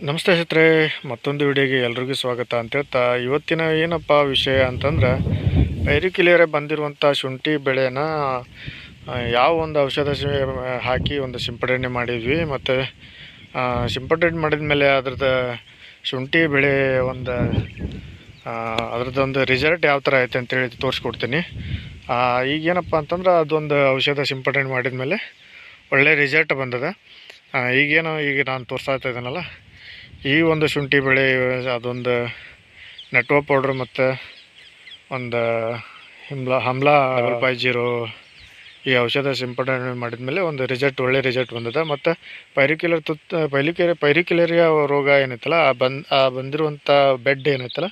ನಮಸ್ತೆ ಸ್ನೇಹಿತರೆ, ಮತ್ತೊಂದು ವಿಡಿಯೋಗೆ ಎಲ್ರಿಗೂ ಸ್ವಾಗತ ಅಂತ ಹೇಳ್ತಾ, ಇವತ್ತಿನ ಏನಪ್ಪ ವಿಷಯ ಅಂತಂದ್ರೆ, ಪೈರಿಕಿಲಿಯರೆ ಬಂದಿರುವಂಥ ಶುಂಠಿ ಬೆಳೆನ ಯಾವ ಒಂದು ಔಷಧ ಹಾಕಿ ಒಂದು ಸಿಂಪಡಣೆ ಮಾಡಿದ್ವಿ, ಮತ್ತು ಸಿಂಪಡಣೆ ಮಾಡಿದ ಮೇಲೆ ಅದ್ರದ್ದು ಶುಂಠಿ ಬೆಳೆ ಒಂದು ಅದರದ್ದೊಂದು ರಿಸಲ್ಟ್ ಯಾವ ಥರ ಐತೆ ಅಂತೇಳಿ ತೋರಿಸ್ಕೊಡ್ತೀನಿ. ಈಗೇನಪ್ಪ ಅಂತಂದ್ರೆ, ಅದೊಂದು ಔಷಧ ಸಿಂಪಡಣೆ ಮಾಡಿದ ಮೇಲೆ ಒಳ್ಳೆ ರಿಸಲ್ಟ್ ಬಂದಿದೆ. ಈಗೇನು ಈಗ ನಾನು ತೋರಿಸ್ತಾ ಇದ್ದೀನಲ್ಲ ಈ ಒಂದು ಶುಂಠಿ ಬೆಳೆ, ಅದೊಂದು ನೆಟ್ವೋ ಪೌಡ್ರ್ ಮತ್ತು ಒಂದು ಹಿಮ್ಲ, ಹಮ್ಲ ಫೈ ಜೀರೋ ಈ ಔಷಧ ಸಿಂಪಡಣೆ ಮಾಡಿದ ಮೇಲೆ ಒಂದು ರಿಸಲ್ಟ್ ಒಳ್ಳೆ ರಿಸಲ್ಟ್ ಬಂದಿದೆ. ಮತ್ತು ಪೈರಿಕ್ಯುಲರ್ ತುತ್ತ ಪೈರಿಕ್ಯುಲರ್ ಪೈರಿಕ್ಯುಲರಿಯಾ ರೋಗ ಏನೈತಲ್ಲ ಆ ಬಂದ್, ಆ ಬಂದಿರುವಂಥ ಬೆಡ್ ಏನೈತಲ್ಲ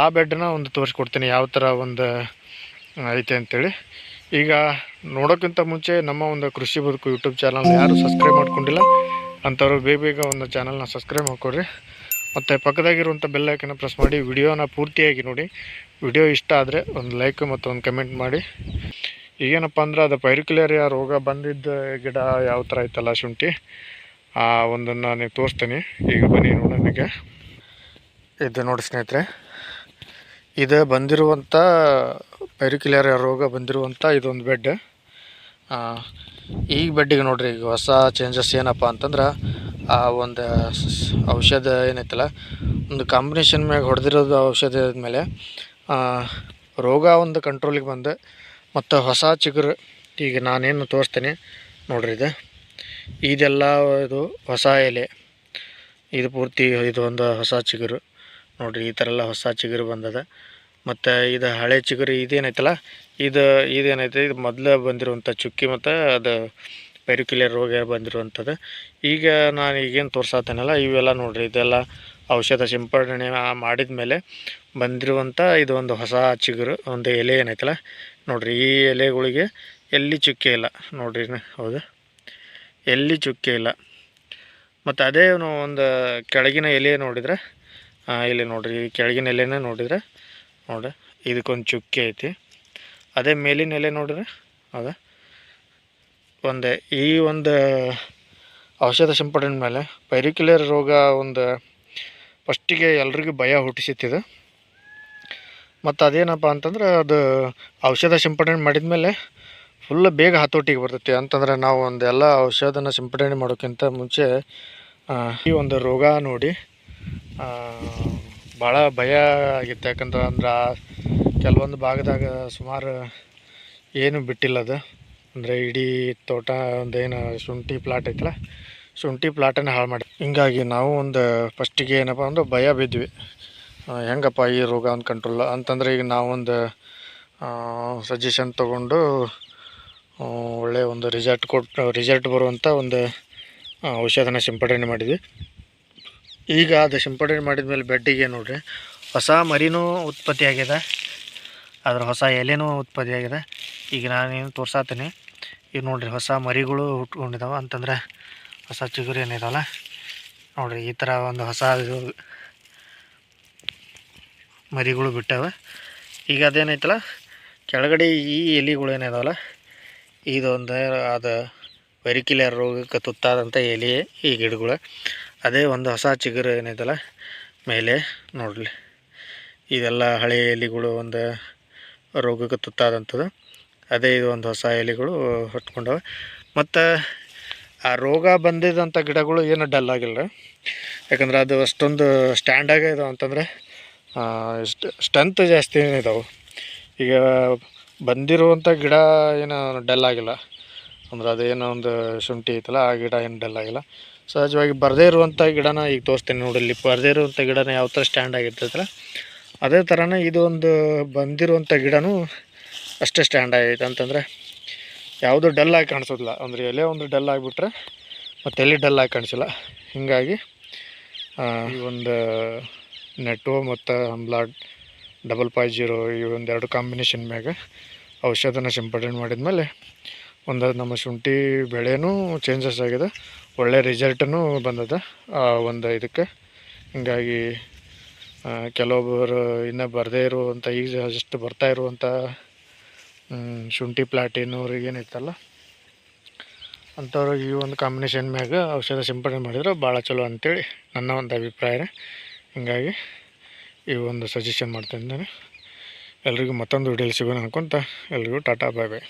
ಆ ಬೆಡ್ನ ಒಂದು ತೋರಿಸ್ಕೊಡ್ತೀನಿ. ಯಾವ ಥರ ಒಂದು ಐತೆ ಅಂತೇಳಿ. ಈಗ ನೋಡೋಕ್ಕಿಂತ ಮುಂಚೆ ನಮ್ಮ ಒಂದು ಕೃಷಿ ಬದುಕು ಯೂಟ್ಯೂಬ್ ಚಾನಲ್ನ ಯಾರು ಸಬ್ಸ್ಕ್ರೈಬ್ ಮಾಡ್ಕೊಂಡಿಲ್ಲ, ಅಂಥವ್ರು ಬೇಗ ಬೇಗ ಒಂದು ಚಾನಲ್ನ ಸಬ್ಸ್ಕ್ರೈಬ್ ಮಾಡ್ಕೊಡ್ರಿ. ಮತ್ತು ಪಕ್ಕದಾಗಿರುವಂಥ ಬೆಲ್ಲೈಕನ್ನ ಪ್ರೆಸ್ ಮಾಡಿ, ವಿಡಿಯೋನ ಪೂರ್ತಿಯಾಗಿ ನೋಡಿ. ವಿಡಿಯೋ ಇಷ್ಟ ಆದರೆ ಒಂದು ಲೈಕ್ ಮತ್ತು ಒಂದು ಕಮೆಂಟ್ ಮಾಡಿ. ಈಗೇನಪ್ಪ ಅಂದ್ರೆ ಅದು ಪೈರಿಕ್ಯುಲೇರಿಯಾ ರೋಗ ಬಂದಿದ್ದ ಗಿಡ ಯಾವ ಥರ ಇತ್ತಲ್ಲ ಶುಂಠಿ, ಆ ಒಂದನ್ನು ನೀವು ತೋರಿಸ್ತೀನಿ. ಈಗ ಬನ್ನಿ ನೋಡೋಣಕ್ಕೆ ಇದು ನೋಡಿ ಸ್ನೇಹಿತರೆ, ಇದು ಬಂದಿರುವಂಥ ಪೈರಿಕ್ಯುಲೇರಿಯಾ ರೋಗ ಬಂದಿರುವಂಥ ಇದೊಂದು ಬೆಡ್ ಈಗ ಬೆಡ್ಡಿಗೆ ನೋಡ್ರಿ, ಈಗ ಹೊಸ ಚೇಂಜಸ್ ಏನಪ್ಪ ಅಂತಂದ್ರೆ, ಆ ಒಂದು ಔಷಧ ಏನೈತಲ್ಲ, ಒಂದು ಕಾಂಬಿನೇಷನ್ ಮ್ಯಾಗ ಹೊಡೆದಿರೋದು ಔಷಧ ಮೇಲೆ ರೋಗ ಒಂದು ಕಂಟ್ರೋಲಿಗೆ ಬಂದು, ಮತ್ತು ಹೊಸ ಚಿಗುರು, ಈಗ ನಾನೇನು ತೋರಿಸ್ತೇನೆ, ನೋಡ್ರಿ ಇದು. ಇದೆಲ್ಲ ಇದು ಹೊಸ ಎಲೆ. ಇದು ಪೂರ್ತಿ ಇದು ಒಂದು ಹೊಸ ಚಿಗುರು. ನೋಡ್ರಿ ಈ ಥರ ಎಲ್ಲ ಹೊಸ ಚಿಗುರು ಬಂದದ. ಮತ್ತು ಇದು ಹಳೆ ಚಿಗುರು ಇದೇನೈತಲ್ಲ? ಇದು ಇದೇನೈತೆ? ಇದು ಮೊದಲು ಬಂದಿರುವಂಥ ಚುಕ್ಕಿ ಮತ್ತು ಅದು ಪೆರಿಕ್ಯುಲರ್ ರೋಗ ಬಂದಿರುವಂಥದ್ದು ಈಗ ನಾನು ಈಗೇನು ತೋರ್ಸತ್ತೇನಲ್ಲ ಇವೆಲ್ಲ ನೋಡಿರಿ, ಇದೆಲ್ಲ ಔಷಧ ಸಿಂಪಡಣೆ ಮಾಡಿದ ಮೇಲೆ ಬಂದಿರುವಂಥ ಇದು ಒಂದು ಹೊಸ ಚಿಗುರು, ಒಂದು ಎಲೆ ಏನೈತಲ್ಲ? ನೋಡಿರಿ, ಈ ಎಲೆಗಳಿಗೆ ಎಲ್ಲಿ ಚುಕ್ಕೆ ಇಲ್ಲ. ನೋಡಿರಿ ಹೌದು. ಎಲ್ಲಿ ಚುಕ್ಕೆ ಇಲ್ಲ. ಮತ್ತು ಅದೇ ಒಂದು ಕೆಳಗಿನ ಎಲೆ ನೋಡಿದ್ರೆ ಇಲ್ಲಿ ನೋಡಿರಿ ಕೆಳಗಿನ ಎಲೆನೇ ನೋಡಿದ್ರೆ ನೋಡ್ರಿ, ಇದಕ್ಕೊಂದು ಚುಕ್ಕಿ ಐತಿ. ಅದೇ ಮೇಲಿನ ಎಲೆ ನೋಡ್ರಿ, ಅದ. ಒಂದು ಈ ಒಂದು ಔಷಧ ಸಿಂಪಡಣೆ ಮೇಲೆ ಪೈರಿಕ್ಯುಲರ್ ರೋಗ ಒಂದು ಫಸ್ಟಿಗೆ ಎಲ್ರಿಗೂ ಭಯ ಹುಟ್ಟಿಸಿತ್ತಿದೆ ಮತ್ತು ಅದೇನಪ್ಪ ಅಂತಂದ್ರೆ ಅದು ಔಷಧ ಸಿಂಪಡಣೆ ಮಾಡಿದ ಮೇಲೆ ಫುಲ್ ಬೇಗ ಹತೋಟಿಗೆ ಬರ್ತೈತಿ. ಅಂತಂದ್ರೆ ನಾವು ಒಂದು ಎಲ್ಲ ಔಷಧನ ಸಿಂಪಡಣೆ ಮಾಡೋಕ್ಕಿಂತ ಮುಂಚೆ ಈ ಒಂದು ರೋಗ ನೋಡಿ ಭಾಳ ಭಯ ಆಗಿತ್ತು. ಯಾಕಂದ್ರೆ ಅಂದ್ರೆ ಕೆಲವೊಂದು ಭಾಗದಾಗ ಸುಮಾರು ಏನು ಬಿಟ್ಟಿಲ್ಲ ಅದು. ಅಂದರೆ ಇಡೀ ತೋಟ ಒಂದು ಏನು ಶುಂಠಿ ಪ್ಲಾಟ್ ಐತಲ್ಲ, ಶುಂಠಿ ಪ್ಲಾಟನ್ನು ಹಾಳು ಮಾಡಿ ಹಿಂಗಾಗಿ ನಾವು ಒಂದು ಫಸ್ಟಿಗೆ ಏನಪ್ಪ ಅಂದ್ರೆ ಭಯ ಬಿದ್ವಿ ಹೆಂಗಪ್ಪ ಈ ರೋಗ ಒಂದು ಕಂಟ್ರೋಲ್ ಅಂತಂದ್ರೆ ಈಗ ನಾವೊಂದು ಸಜೆಷನ್ ತೊಗೊಂಡು ಒಳ್ಳೆಯ ಒಳ್ಳೆ ಒಂದು ರಿಸಲ್ಟ್ ಕೊಟ್ಟು ರಿಸಲ್ಟ್ ಬರುವಂಥ ಒಂದು ಔಷಧನ ಸಿಂಪಡಣೆ ಮಾಡಿದ್ವಿ. ಈಗ ಅದು ಸಿಂಪಡಣೆ ಮಾಡಿದ ಮೇಲೆ ಬೆಡ್ಡಿಗೆ ನೋಡ್ರಿ. ಹೊಸ ಮರಿನೂ ಉತ್ಪತ್ತಿ ಆಗಿದೆ. ಅದ್ರ ಹೊಸ ಎಲೆನೂ ಉತ್ಪತ್ತಿ ಆಗಿದೆ. ಈಗ ನಾನೇನು ತೋರ್ಸಾತೀನಿ. ಈಗ ನೋಡ್ರಿ ಹೊಸ ಮರಿಗಳು ಹುಟ್ಕೊಂಡಿದ್ದಾವೆ ಅಂತಂದ್ರೆ ಹೊಸ ಚಿಗುರು ಏನಿದಾವಲ್ಲ, ನೋಡ್ರಿ ಈ ಥರ ಒಂದು ಹೊಸ ಮರಿಗಳು ಬಿಟ್ಟವೆ. ಈಗ ಅದೇನೈತಲ್ಲ, ಕೆಳಗಡೆ ಈ ಎಲೆಗಳು ಏನಿದಾವಲ್ಲ, ಇದೊಂದು ಅದು ವೆರಿಕಿಲರ್ ರೋಗಕ್ಕೆ ತುತ್ತಾದಂಥ ಎಲೆ ಈ ಗಿಡಗಳು. ಅದೇ ಒಂದು ಹೊಸ ಚಿಗುರು ಏನೈತಲ್ಲ ಮೇಲೆ ನೋಡಲಿ. ಇದೆಲ್ಲ ಹಳೆ ಎಲೆಗಳು ಒಂದು ರೋಗಕ್ಕೆ ತುತ್ತಾದಂಥದ್ದು. ಅದೇ ಇದು ಒಂದು ಹೊಸ ಎಲೆಗಳು ಹೊಟ್ಕೊಂಡವೆ ಮತ್ತು ಆ ರೋಗ ಬಂದಿದ್ದಂಥ ಗಿಡಗಳು ಏನು ಡಲ್ ಆಗಿಲ್ಲ. ಯಾಕಂದ್ರೆ ಅದು ಅಷ್ಟೊಂದು ಸ್ಟ್ಯಾಂಡಾಗ ಇದಾವೆ ಅಂತಂದರೆ ಸ್ಟ್ರೆಂತ್ ಜಾಸ್ತಿ ಇದಾವೆ. ಈಗ ಬಂದಿರುವಂಥ ಗಿಡ ಏನು ಡಲ್ ಆಗಿಲ್ಲ. ಅಂದ್ರೆ ಅದೇನೋ ಒಂದು ಶುಂಠಿ ಐತಲ್ಲ, ಆ ಗಿಡ ಏನು ಡಲ್ ಆಗಿಲ್ಲ. ಸಹಜವಾಗಿ ಬರದೇ ಇರುವಂಥ ಗಿಡನ ಈಗ ತೋರಿಸ್ತೀನಿ ನೋಡಿ ಇಲ್ಲಿ. ಬರದೇ ಇರುವಂಥ ಗಿಡನ ಯಾವ ಥರ ಸ್ಟ್ಯಾಂಡ್ ಆಗಿರ್ತೈತಲ್ಲ, ಅದೇ ಥರನೇ ಒಂದು ಬಂದಿರುವಂಥ ಗಿಡನೂ ಅಷ್ಟೇ ಸ್ಟ್ಯಾಂಡ್ ಆಗೈತೆ. ಅಂತಂದರೆ ಯಾವುದು ಡಲ್ ಆಗಿ ಕಾಣಿಸೋದಿಲ್ಲ. ಅಂದರೆ ಎಲೆ ಒಂದು ಡಲ್ ಆಗಿಬಿಟ್ರೆ ಮತ್ತೆ ಎಲ್ಲಿ ಡಲ್ ಆಗಿ ಕಾಣಿಸಿಲ್ಲ. ಹೀಗಾಗಿ ಈ ಒಂದು ನೆಟ್ಟು ಮತ್ತು ಹಂಬ್ಲಾ ಡಬಲ್ ಫೈ ಜೀರೋ ಈ ಒಂದೆರಡು ಕಾಂಬಿನೇಷನ್ ಮ್ಯಾಗ ಔಷಧನ ಸಿಂಪಡಣೆ ಮಾಡಿದ್ಮೇಲೆ ಒಂದು ನಮ್ಮ ಶುಂಠಿ ಬೆಳೆನೂ ಚೇಂಜಸ್ ಆಗಿದೆ. ಒಳ್ಳೆ ರಿಸಲ್ಟನ್ನು ಬಂದದ. ಆ ಒಂದು ಇದಕ್ಕೆ ಹೀಗಾಗಿ ಕೆಲವೊಬ್ಬರು ಇನ್ನೂ ಬರದೇ ಇರುವಂಥ ಈಗ ಜಸ್ಟ್ ಬರ್ತಾ ಇರುವಂಥ ಶುಂಠಿ ಪ್ಲಾಟಿನವ್ರಿಗೆ ಏನೈತಲ್ಲ ಅಂಥವ್ರು ಈ ಒಂದು ಕಾಂಬಿನೇಷನ್ ಮ್ಯಾಗ ಔಷಧ ಸಿಂಪಡಣೆ ಮಾಡಿದ್ರೆ ಭಾಳ ಚಲೋ ಅಂತೇಳಿ ನನ್ನ ಒಂದು ಅಭಿಪ್ರಾಯ ಹಿಂಗಾಗಿ ಈ ಒಂದು ಸಜೆಷನ್ ಮಾಡ್ತಾ ಇದ್ದೇನೆ. ಎಲ್ರಿಗೂ ಮತ್ತೊಂದು ವಿಡಿಯೋಲಿ ಸಿಗೋಣ ಅನ್ಕೊತ, ಎಲ್ರಿಗೂ ಟಾಟಾ ಬಾಯ್ ಬಾಯ್